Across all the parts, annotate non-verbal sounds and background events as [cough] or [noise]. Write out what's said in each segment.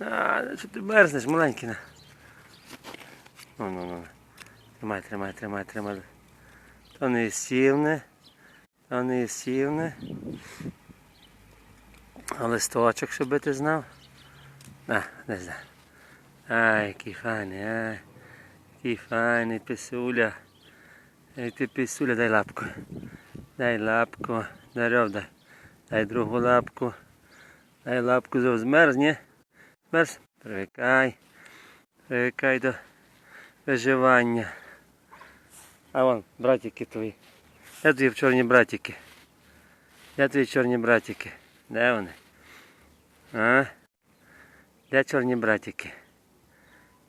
А, що ти мерзнеш, маленький на. Ну, ну, ну. Тримай, тримай, тримай, тримай. То не сівне, то не сівне. А листочок, щоб ти знав. На, не знаю. Ай, який файний, ай. Який файний писуля. Ей ти писуля, дай лапку. Дай лапку. Даров дай. Дай другу лапку. Дай лапку зов змерз, Змерз? Привикай. Привикай до виживання. А вон, братики твої. Де твої чорні братики? Де твої чорні братики? Де вони? А? Де чорні братики?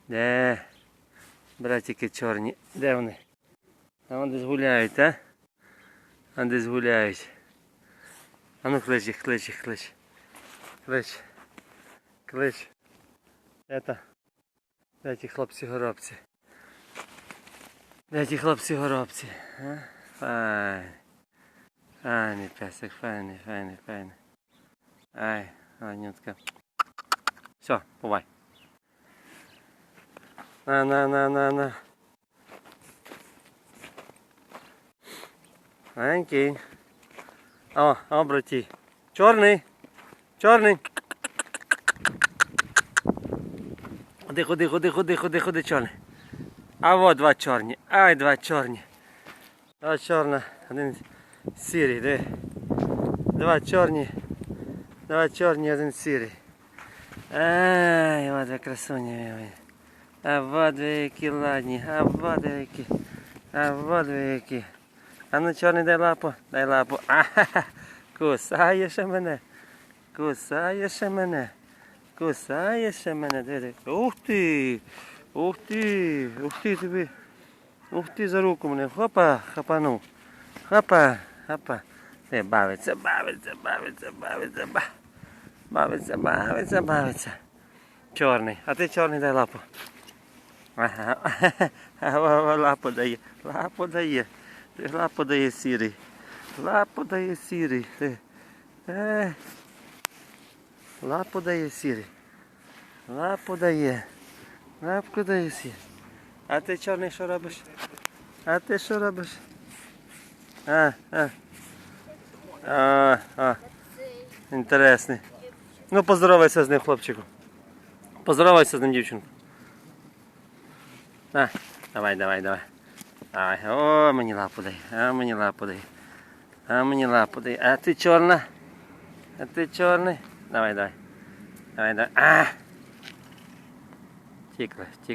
Де? Братики чорні. Де вони? А вони десь гуляють, а? А десь гуляють. А ну клич їх, клич їх, клич. Клич. Клич. Это. Де ті хлопці горобці? Де ті хлопці горобці? А? Файний. Файний песик, файний, файний, файний. Ай, Анютка. Все, бувай. На, на, на, на, на. Маленький. О, о, браті. Чорний. Чорний. Ходи, ходи, ходи, ходи, ходи, ходи, чорний. А вот два чорні. Ай, два чорні. Два чорна, один сірий, де? Два чорні. Два чорні, один сірий. Ай, вот ви красуні. А вот ви які ладні, а вот ви які. А вот ви які. А ну чорний дай лапу, дай лапу. [laughs] Ахаха. Кусаєш мене. Кусаєш мене. Кусаєш мене. Диви. Ух ти. Ух ти. Ух ти тобі. Ух ти за руку мене. Хопа, хапанув. Хопа, хопа. Ти бавиться, бавиться, бавиться, бавиться, ба. Бавиться, бавиться, бавиться. Чорний. А ти чорний дай лапу. Ага. [laughs] Лапу дає. Лапу дає. Лапу дає сірий. Лапу дає сірий. Ти. Лапу дає сірий. Лапу дає. Лапку дає сірий. А ти чорний що робиш? А ти що робиш? А, а. А, а. Інтересний. Ну поздоровайся з ним, хлопчику. Поздоровайся з ним, дівчинку. На, давай, давай, давай. Давай. О, мені лапу дай. А мені лапу дай. А мені лапу дай. А ти чорна? А ти чорний? Давай, давай. Давай, давай. А! Тікла, тікла.